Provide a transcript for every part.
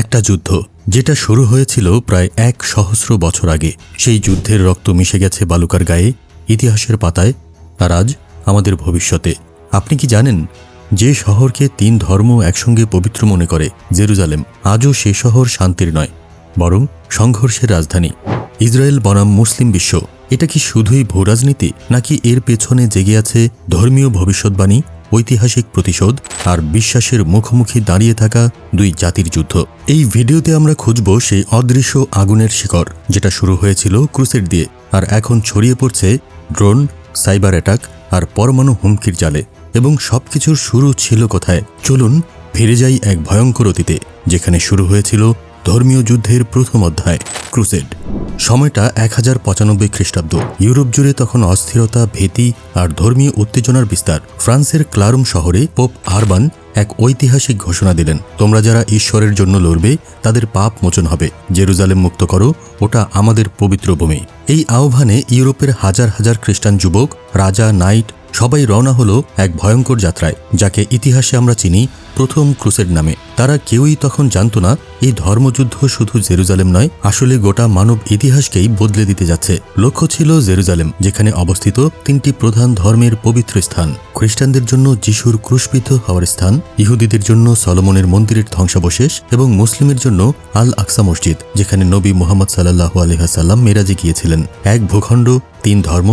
একটা যুদ্ধ, যেটা শুরু হয়েছিল প্রায় এক সহস্র বছর আগে। সেই যুদ্ধের রক্ত মিশে গেছে বালুকার গায়ে, ইতিহাসের পাতায়। আর আজ আমাদের ভবিষ্যতে। আপনি কি জানেন, যে শহরকে তিন ধর্ম একসঙ্গে পবিত্র মনে করে, জেরুজালেম আজও সে শহর শান্তির নয়, বরং সংঘর্ষের রাজধানী। ইসরায়েল বনাম মুসলিম বিশ্ব, এটা কি শুধুই ভূরাজনীতি, নাকি এর পেছনে জেগে আছে ধর্মীয় ভবিষ্যৎবাণী? ঐতিহাসিক প্রতিশোধ আর বিশ্বাসের মুখোমুখি দাঁড়িয়ে থাকা দুই জাতির যুদ্ধ। এই ভিডিওতে আমরা খুঁজব সেই অদৃশ্য আগুনের শিকড়, যেটা শুরু হয়েছিল ক্রুসের দিয়ে, আর এখন ছড়িয়ে পড়ছে ড্রোন, সাইবার অ্যাটাক আর পরমাণু হুমকির জালে। এবং সবকিছুর শুরু ছিল কোথায়? চলুন ফিরে যাই এক ভয়ঙ্কর অতীতে, যেখানে শুরু হয়েছিল ধর্মীয় যুদ্ধের প্রথম অধ্যায়, ক্রুসেড। সময়টা এক হাজার পঁচানব্বই খ্রিস্টাব্দ। ইউরোপ জুড়ে তখন অস্থিরতা, ভীতি আর ধর্মীয় উত্তেজনার বিস্তার। ফ্রান্সের ক্লারুম শহরে পোপ আরবান এক ঐতিহাসিক ঘোষণা দিলেন, তোমরা যারা ঈশ্বরের জন্য লড়বে, তাদের পাপ মোচন হবে। জেরুজালেম মুক্ত করো, ওটা আমাদের পবিত্র ভূমি। এই আহ্বানে ইউরোপের হাজার হাজার খ্রিস্টান যুবক, রাজা, নাইট সবাই রওনা হলো এক ভয়ঙ্কর যাত্রায়, যাকে ইতিহাসে আমরা চিনি প্রথম ক্রুসেড নামে। তারা কেউই তখন জানত না, এই ধর্মযুদ্ধ শুধু জেরুজালেম নয়, আসলে গোটা মানব ইতিহাসকেই বদলে দিতে যাচ্ছে। লক্ষ্য ছিল জেরুজালেম, যেখানে অবস্থিত তিনটি প্রধান ধর্মের পবিত্র স্থান। খ্রিস্টানদের জন্য যিশুর ক্রুশবিদ্ধ হওয়ার স্থান, ইহুদিদের জন্য সলোমনের মন্দিরের ধ্বংসাবশেষ এবং মুসলিমের জন্য আল আকসা মসজিদ, যেখানে নবী মোহাম্মদ সাল্লাহু আলহাসাল্লাম মেরাজে গিয়েছিলেন। এক ভূখণ্ড, তিন ধর্ম,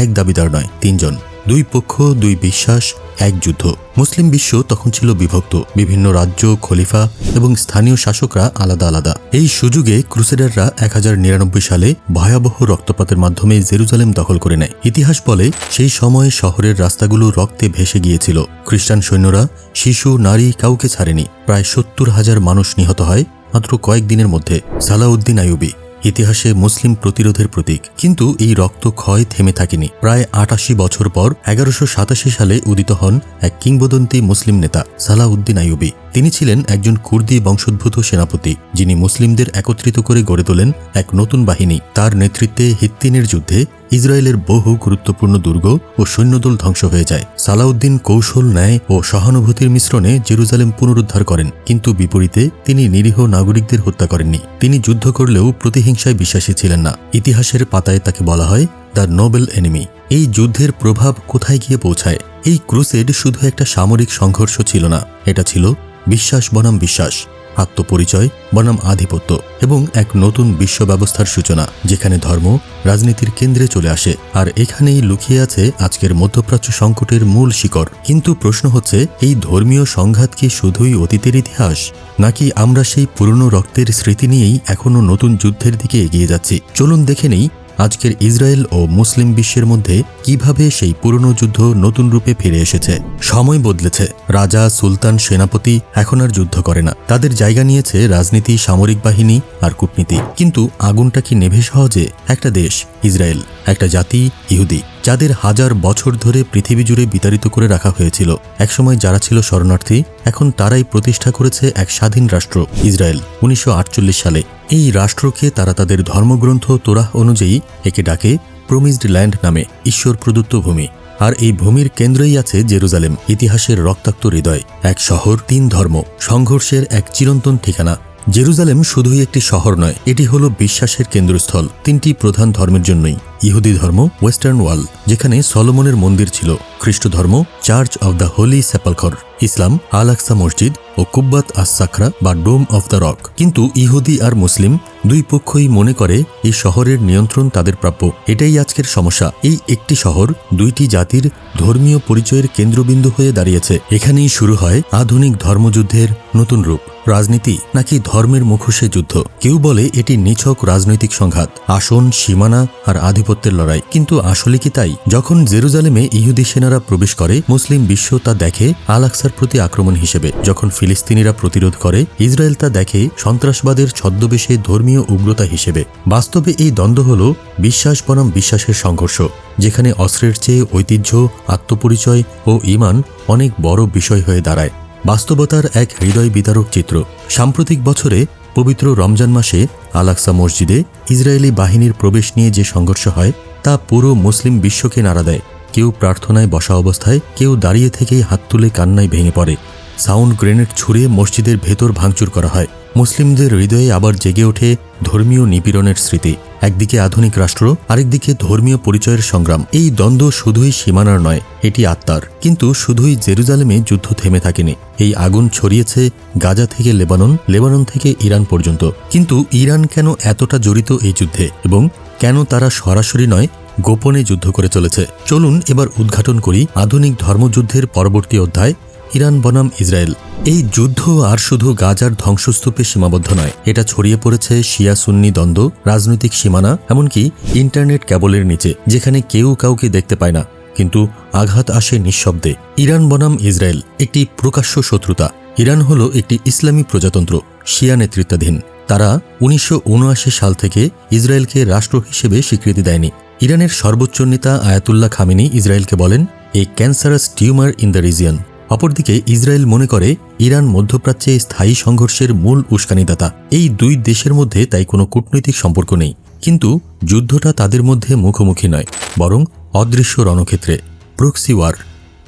এক দাবিদার নয়, তিনজন। দুই পক্ষ, দুই বিশ্বাস, এক যুদ্ধ। মুসলিম বিশ্ব তখন ছিল বিভক্ত। বিভিন্ন রাজ্য, খলিফা এবং স্থানীয় শাসকরা আলাদা আলাদা। এই সুযোগে ক্রুসেডাররা এক হাজার নিরানব্বই সালে ভয়াবহ রক্তপাতের মাধ্যমে জেরুজালেম দখল করে নেয়। ইতিহাস বলে, সেই সময়ে শহরের রাস্তাগুলো রক্তে ভেসে গিয়েছিল। খ্রিস্টান সৈন্যরা শিশু, নারী কাউকে ছাড়েনি। প্রায় সত্তর হাজার মানুষ নিহত হয় মাত্র কয়েকদিনের মধ্যে। সালাউদ্দিন আইয়ুবি ইতিহাসে মুসলিম প্রতিরোধের প্রতীক। কিন্তু এই রক্ত ক্ষয় থেমে থাকেনি। প্রায় আটাশি বছর পর এগারোশো সালে উদিত হন এক কিংবদন্তি মুসলিম নেতা, সালাউদ্দিন আইয়ুবি। তিনি ছিলেন একজন কুর্দি বংশোদ্ভূত সেনাপতি, যিনি মুসলিমদের একত্রিত করে গড়ে তোলেন এক নতুন বাহিনী। তার নেতৃত্বে হিত্তিনের যুদ্ধে ইসরায়েলের বহু গুরুত্বপূর্ণ দুর্গ ও সৈন্যদল ধ্বংস হয়ে যায়। সালাউদ্দিন কৌশল, ন্যায় ও সহানুভূতির মিশ্রণে জেরুজালেম পুনরুদ্ধার করেন, কিন্তু বিপরীতে তিনি নিরীহ নাগরিকদের হত্যা করেননি। তিনি যুদ্ধ করলেও প্রতিহিংসায় বিশ্বাসী ছিলেন না। ইতিহাসের পাতায় তাকে বলা হয় দ্য নোবেল এনিমি এই যুদ্ধের প্রভাব কোথায় গিয়ে পৌঁছায়? এই ক্রুসেড শুধু একটা সামরিক সংঘর্ষ ছিল না, এটা ছিল বিশ্বাস বনাম বিশ্বাস। আত্মপরিচয় বনাম আধিপত্য এবং এক নতুন বিশ্ব ব্যবস্থার সূচনা, যেখানে ধর্ম, রাজনীতির কেন্দ্রে চলে আসে। আর এখানেই লুকিয়ে আছে আজকের মধ্যপ্রাচ্য সংকটের মূল শিকড় কিন্তু প্রশ্ন হচ্ছে, এই ধর্মীয় সংঘাত কি শুধুই অতীতের ইতিহাস? নাকি আমরা সেই পুরনো রক্তের স্মৃতি নিয়েই এখনও নতুন যুদ্ধের দিকে এগিয়ে যাচ্ছি? চলুন দেখে নেই আজকের ইসরায়েল ও মুসলিম বিশ্বের মধ্যে কীভাবে সেই পুরনো যুদ্ধ নতুন রূপে ফিরে এসেছে? সময় বদলেছে। রাজা, সুলতান, সেনাপতি এখন আর যুদ্ধ করে না। তাদের জায়গা নিয়েছে রাজনীতি, সামরিক বাহিনী আর কূটনীতি। কিন্তু আগুনটা কি নেভে সহজে? একটা দেশ, ইসরায়েল। একটা জাতি, ইহুদি। যাদের হাজার বছর ধরে পৃথিবী জুড়ে বিতাড়িত করে রাখা হয়েছিল। একসময় যারা ছিল শরণার্থী, এখন তারাই প্রতিষ্ঠা করেছে এক স্বাধীন রাষ্ট্র, ইসরায়েল, উনিশশো আটচল্লিশ সালে। এই রাষ্ট্রকে তারা তাদের ধর্মগ্রন্থ তোরাহ অনুযায়ী একে ডাকে প্রমিসড ল্যান্ড নামে, ঈশ্বর প্রদত্ত ভূমি। আর এই ভূমির কেন্দ্রেই আছে জেরুজালেম, ইতিহাসের রক্তাক্ত হৃদয়। এক শহর, তিন ধর্ম, সংঘর্ষের এক চিরন্তন ঠিকানা। জেরুজালেম শুধুই একটি শহর নয়, এটি হলো বিশ্বাসের কেন্দ্রস্থল, তিনটি প্রধান ধর্মের জন্যই। ইহুদি ধর্ম, ওয়েস্টার্ন ওয়াল যেখানে সলোমনের মন্দির ছিল। খ্রিস্ট ধর্ম, church of the holy sepulchre ইসলাম, আল আকসা মসজিদ ও কুব্বাত আস সাকরা বা ডোম অফ দ্য রক। কিন্তু ইহুদি আর মুসলিম দুই পক্ষই মনে করে এই শহরের নিয়ন্ত্রণ তাদের প্রাপ্য। এটাই আজকের সমস্যা। এই একটি শহর দুইটি জাতির ধর্মীয় পরিচয়ের কেন্দ্রবিন্দু হয়ে দাঁড়িয়েছে। এখানেই শুরু হয় আধুনিক ধর্মযুদ্ধের নতুন রূপ। রাজনীতি নাকি ধর্মের মুখোশে যুদ্ধ? কেউ বলে এটি নিছক রাজনৈতিক সংঘাত, আসন, সীমানা আর আধিপত্যের লড়াই। কিন্তু আসলে কি তাই? যখন জেরুজালেমে ইহুদি সেনারা প্রবেশ করে, মুসলিম বিশ্ব তা দেখে আল আকসার প্রতি আক্রমণ হিসেবে। যখন ফিলিস্তিনিরা প্রতিরোধ করে, ইসরায়েল তা দেখে সন্ত্রাসবাদের ছদ্মবেশে ধর্মীয় উগ্রতা হিসেবে। বাস্তবে এই দ্বন্দ্ব হল বিশ্বাস বনাম বিশ্বাসের সংঘর্ষ, যেখানে অস্ত্রের চেয়ে ঐতিহ্য, আত্মপরিচয় ও ইমান অনেক বড় বিষয় হয়ে দাঁড়ায়। বাস্তবতার এক হৃদয় বিতারক চিত্র। সাম্প্রতিক বছরে পবিত্র রমজান মাসে আলাক্সা মসজিদে ইসরায়েলি বাহিনীর প্রবেশ নিয়ে যে সংঘর্ষ হয়, তা পুরো মুসলিম বিশ্বকে নাড়া দেয়। কেউ প্রার্থনায় বসা অবস্থায়, কেউ দাঁড়িয়ে থেকেই হাত তুলে কান্নায় ভেঙে পড়ে। সাউন্ড গ্রেনেড ছুড়ে মসজিদের ভেতর ভাঙচুর করা হয়। মুসলিমদের হৃদয়ে আবার জেগে ওঠে ধর্মীয় নিপীড়নের স্মৃতি। একদিকে আধুনিক রাষ্ট্র, আরেকদিকে ধর্মীয় পরিচয়ের সংগ্রাম। এই দ্বন্দ্ব শুধুই সীমানার নয়, এটি আত্মার। কিন্তু শুধুই জেরুজালেমে যুদ্ধ থেমে থাকেনি। এই আগুন ছড়িয়েছে গাজা থেকে লেবানন লেবানন থেকে ইরান পর্যন্ত। কিন্তু ইরান কেন এতটা জড়িত এই যুদ্ধে? এবং কেন তারা সরাসরি নয়, গোপনে যুদ্ধ করে চলেছে? চলুন এবার উদ্ঘাটন করি আধুনিক ধর্মযুদ্ধের পরবর্তী অধ্যায় ইরান বনাম ইসরায়েল। এই যুদ্ধ আর শুধু গাজার ধ্বংসস্তূপে সীমাবদ্ধ নয়, এটা ছড়িয়ে পড়েছে শিয়া সুন্নি দ্বন্দ্ব, রাজনৈতিক সীমানা, এমনকি ইন্টারনেট ক্যাবলের নিচে, যেখানে কেউ কাউকে দেখতে পায় না। কিন্তু আঘাত আসে নিঃশব্দে। ইরান বনাম ইসরায়েল, একটি প্রকাশ্য শত্রুতা। ইরান হল একটি ইসলামী প্রজাতন্ত্র, শিয়া নেতৃত্বাধীন। তারা উনিশশো উনআশি সাল থেকে ইসরায়েলকে রাষ্ট্র হিসেবে স্বীকৃতি দেয়নি। ইরানের সর্বোচ্চ নেতা আয়াতুল্লাহ খামিনি ইসরায়েলকে বলেন, a cancerous tumour in the region. অপরদিকে ইসরায়েল মনে করে ইরান মধ্যপ্রাচ্যে স্থায়ী সংঘর্ষের মূল উস্কানিদাতা। এই দুই দেশের মধ্যে তাই কোনো কূটনৈতিক সম্পর্ক নেই। কিন্তু যুদ্ধটা তাদের মধ্যে মুখোমুখি নয়, বরং অদৃশ্য রণক্ষেত্রে প্রক্সি ওয়ার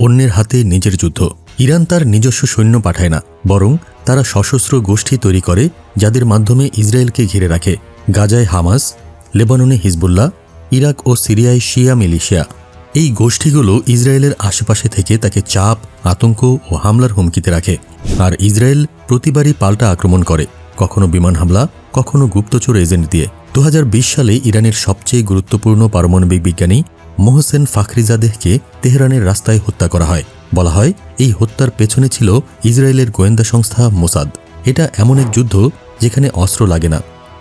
অন্যের হাতে নিজের যুদ্ধ। ইরান তার নিজস্ব সৈন্য পাঠায় না, বরং তারা সশস্ত্র গোষ্ঠী তৈরি করে, যাদের মাধ্যমে ইসরায়েলকে ঘিরে রাখে। গাজায় হামাস, লেবাননে হিজবুল্লাহ, ইরাক ও সিরিয়ায় শিয়া মিলিশিয়া। এই গোষ্ঠীগুলো ইসরায়েলের আশেপাশে থেকে তাকে চাপ, আতঙ্ক ও হামলার হুমকিতে রাখে। আর ইসরায়েল প্রতিবারই পাল্টা আক্রমণ করে, কখনো বিমান হামলা, কখনো গুপ্তচর এজেন্ট দিয়ে। দু হাজার বিশ সালে ইরানের সবচেয়ে গুরুত্বপূর্ণ পারমাণবিক বিজ্ঞানী মোহসেন ফাখরিজাদেহকে তেহরানের রাস্তায় হত্যা করা হয়। বলা হয়, এই হত্যার পেছনে ছিল ইসরায়েলের গোয়েন্দা সংস্থা মোসাদ। এটা এমন এক যুদ্ধ যেখানে অস্ত্র লাগে না,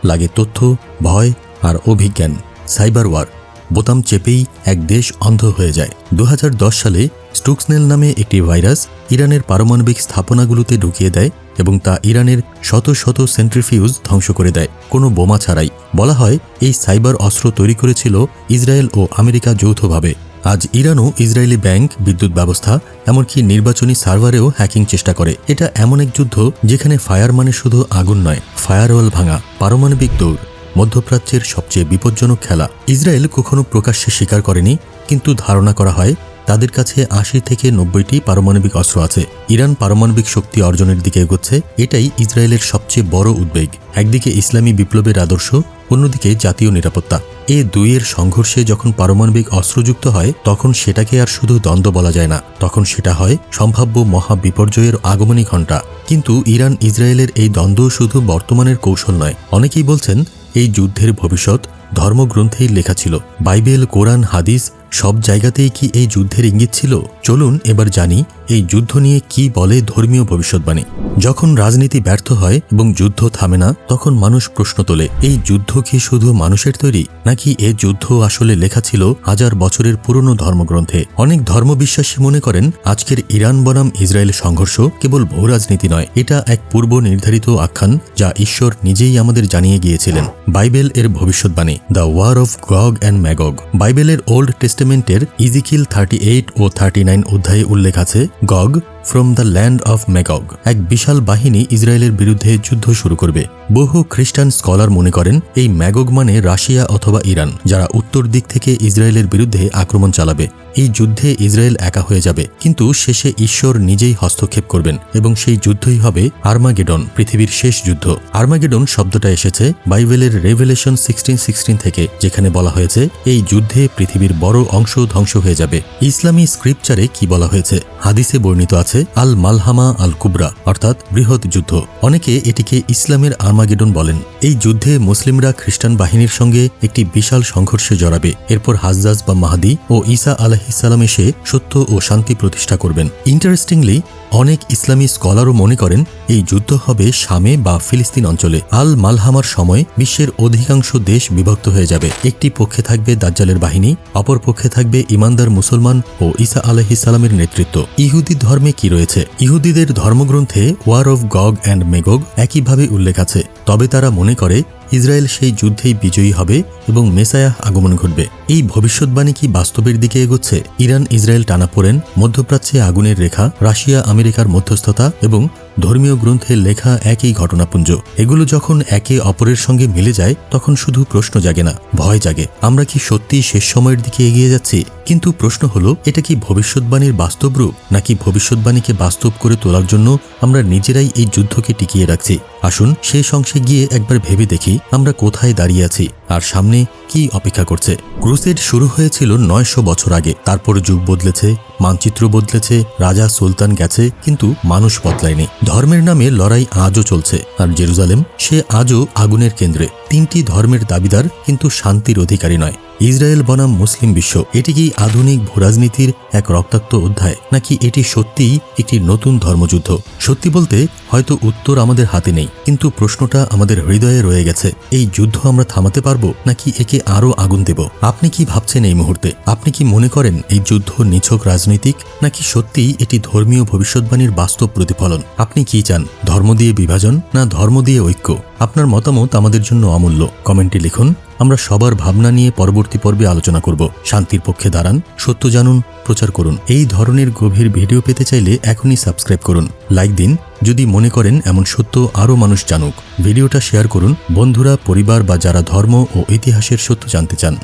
লাগে তথ্য, ভয় আর অভিজ্ঞান, সাইবার ওয়ার। বোতাম চেপেই এক দেশ অন্ধ হয়ে যায়। দু হাজার দশ সালে স্টুক্সনেল নামে একটি ভাইরাস ইরানের পারমাণবিক স্থাপনাগুলোতে ঢুকিয়ে দেয় এবং তা ইরানের শত শত সেন্ট্রিফিউজ ধ্বংস করে দেয়। কোনো বোমা ছাড়াই। বলা হয়, এই সাইবার অস্ত্র তৈরি করেছিল ইসরায়েল ও আমেরিকা যৌথভাবে। আজ ইরানও ইসরায়েলি ব্যাংক, বিদ্যুৎ ব্যবস্থা, এমনকি নির্বাচনী সার্ভারেও হ্যাকিং চেষ্টা করে। এটা এমন এক যুদ্ধ যেখানে ফায়ার মানে শুধু আগুন নয়, ফায়ারওয়াল ভাঙা, পারমাণবিক দৌড়। মধ্যপ্রাচ্যের সবচেয়ে বিপজ্জনক খেলা। ইসরায়েল কখনো প্রকাশ্যে স্বীকার করেনি, কিন্তু ধারণা করা হয় তাদের কাছে আশি থেকে নব্বইটি পারমাণবিক অস্ত্র আছে। ইরান পারমাণবিক শক্তি অর্জনের দিকে এগোচ্ছে, এটাই ইসরায়েলের সবচেয়ে বড় উদ্বেগ। একদিকে ইসলামী বিপ্লবের আদর্শ, অন্যদিকে জাতীয় নিরাপত্তা। এ দুইয়ের সংঘর্ষে যখন পারমাণবিক অস্ত্রযুক্ত হয়, তখন সেটাকে আর শুধু দ্বন্দ্ব বলা যায় না। তখন সেটা হয় সম্ভাব্য মহা বিপর্যয়ের আগমনী ঘণ্টা। কিন্তু ইরান ইসরায়েলের এই দ্বন্দ্ব শুধু বর্তমানের কৌশল নয়। অনেকেই বলছেন এই যুদ্ধের ভবিষ্যৎ ধর্মগ্রন্থেই লেখা ছিল। বাইবেল, কোরআন, হাদিস সব জায়গাতেই কি এই যুদ্ধের ইঙ্গিত ছিল? চলুন এবার জানি এই যুদ্ধ নিয়ে কি বলে ধর্মীয় ভবিষ্যৎবাণী? যখন রাজনীতি ব্যর্থ হয় এবং যুদ্ধ থামে না, তখন মানুষ প্রশ্ন তোলে, এই যুদ্ধ কি শুধু মানুষের তৈরি? নাকি এ যুদ্ধ আসলে লেখা ছিল হাজার বছরের পুরনো ধর্মগ্রন্থে? অনেক ধর্মবিশ্বাসী মনে করেন, আজকের ইরান বনাম ইসরায়েল সংঘর্ষ কেবল ভূ রাজনীতি নয়, এটা এক পূর্ব নির্ধারিত আখ্যান যা ঈশ্বর নিজেই আমাদের জানিয়ে গিয়েছিলেন। বাইবেল এর ভবিষ্যৎবাণী, the war of Gog and Magog. বাইবেলের ওল্ড টেস্টেমেন্টের ইজিকিল থার্টি এইট ও থার্টি নাইন অধ্যায়ে উল্লেখ আছে Gog from the land of Magog এক বিশাল বাহিনী ইসরায়েলের বিরুদ্ধে যুদ্ধ শুরু করবে। বহু খ্রিস্টান স্কলার মনে করেন, এই ম্যাগগ মানে রাশিয়া অথবা ইরান, যারা উত্তর দিক থেকে ইসরায়েলের বিরুদ্ধে আক্রমণ চালাবে। এই যুদ্ধে ইসরায়েল একা হয়ে যাবে, কিন্তু শেষে ঈশ্বর নিজেই হস্তক্ষেপ করবেন এবং সেই যুদ্ধই হবে আর্মাগেডন, পৃথিবীর শেষ যুদ্ধ। আর্মাগেডন শব্দটা এসেছে বাইবেলের রেভেলেশন সিক্সটিন সিক্সটিন থেকে, যেখানে বলা হয়েছে, এই যুদ্ধে পৃথিবীর বড় অংশ ধ্বংস হয়ে যাবে। ইসলামী স্ক্রিপচারে কি বলা হয়েছে? হাদিসে বর্ণিত আছে আল মালহামা আল কুবরা অর্থাৎ বৃহৎ যুদ্ধ। অনেকে এটিকে ইসলামের আর্মাগেডন বলেন। এই যুদ্ধে মুসলিমরা খ্রিস্টান বাহিনীর সঙ্গে একটি বিশাল সংঘর্ষে জড়াবে। এরপর হাজদাজ বা মাহাদি ও ঈসা আলাহিসাল্লাম এসে সত্য ও শান্তি প্রতিষ্ঠা করবেন। ইন্টারেস্টিংলি, অনেক ইসলামী স্কলারও মনে করেন, এই যুদ্ধ হবে শামে বা ফিলিস্তিন অঞ্চলে। আল মালহামার সময় বিশ্বের অধিকাংশ দেশ বিভক্ত হয়ে যাবে। একটি পক্ষে থাকবে দাজ্জালের বাহিনী, অপর পক্ষে থাকবে ইমানদার মুসলমান ও ঈসা আলহিসাল্লামের নেতৃত্ব। ইহুদি ধর্মে কি রয়েছে? ইহুদিদের ধর্মগ্রন্থে war of Gog and Magog একইভাবে উল্লেখ আছে। তবে তারা মনে করে, ইসরায়েল সেই যুদ্ধেই বিজয়ী হবে এবং মেসায়াহ আগমন ঘটবে। এই ভবিষ্যৎবাণী কি বাস্তবের দিকে এগোচ্ছে? ইরান ইসরায়েল টানাপোড়েন, মধ্যপ্রাচ্যে আগুনের রেখা রাশিয়া আমেরিকার মধ্যস্থতা এবং ধর্মীয় গ্রন্থে লেখা একই ঘটনাপুঞ্জ। এগুলো যখন একে অপরের সঙ্গে মিলে যায়, তখন শুধু প্রশ্ন জাগে না, ভয় জাগে। আমরা কি সত্যি শেষ সময়ের দিকে এগিয়ে যাচ্ছি? কিন্তু প্রশ্ন হলো, এটা কি ভবিষ্যৎবাণীর বাস্তব রূপ, নাকি ভবিষ্যৎবাণীকে বাস্তব করে তোলার জন্য আমরা নিজেরাই এই যুদ্ধকে টিকিয়ে রাখছি? আসুন শেষ অংশে গিয়ে একবার ভেবে দেখি আমরা কোথায় দাঁড়িয়ে আছি। আর সামনে কি অপেক্ষা করছে? ক্রুসেড শুরু হয়েছিল নয়শো বছর আগে। তারপর যুগ বদলেছে, মানচিত্র বদলেছে, রাজা সুলতান গেছে, কিন্তু মানুষ বদলায়নি। ধর্মের নামে লড়াই আজও চলছে। আর জেরুজালেম, সে আজও আগুনের কেন্দ্রে। তিনটি ধর্মের দাবিদার কিন্তু শান্তির অধিকারী নয়। ইসরায়েল বনাম মুসলিম বিশ্ব, এটি কি আধুনিক ভূরাজনীতির এক রক্তাক্ত অধ্যায়, নাকি এটি সত্যিই একটি নতুন ধর্মযুদ্ধ? সত্যি বলতে, হয়তো উত্তর আমাদের হাতে নেই, কিন্তু প্রশ্নটা আমাদের হৃদয়ে রয়ে গেছে। এই যুদ্ধ আমরা থামাতে পারব, নাকি একে আরও আগুন দেব? আপনি কি ভাবছেন এই মুহূর্তে? আপনি কি মনে করেন এই যুদ্ধ নিছক রাজনৈতিক, নাকি সত্যিই এটি ধর্মীয় ভবিষ্যৎবাণীর বাস্তব প্রতিফলন? আপনি কি চান, ধর্ম দিয়ে বিভাজন, না ধর্ম দিয়ে ঐক্য? আপনার মতামত আমাদের জন্য অমূল্য। কমেন্টে লিখুন, আমরা সবার ভাবনা নিয়ে পরবর্তী পর্বে আলোচনা করব। শান্তির পক্ষে দাঁড়ান, সত্য জানুন, প্রচার করুন। এই ধরনের গভীর ভিডিও পেতে চাইলে এখনই সাবস্ক্রাইব করুন। লাইক দিন, যদি মনে করেন এমন সত্য আরও মানুষ জানুক। ভিডিওটা শেয়ার করুন, বন্ধুরা, পরিবার বা যারা ধর্ম ও ইতিহাসের সত্য জানতে চান।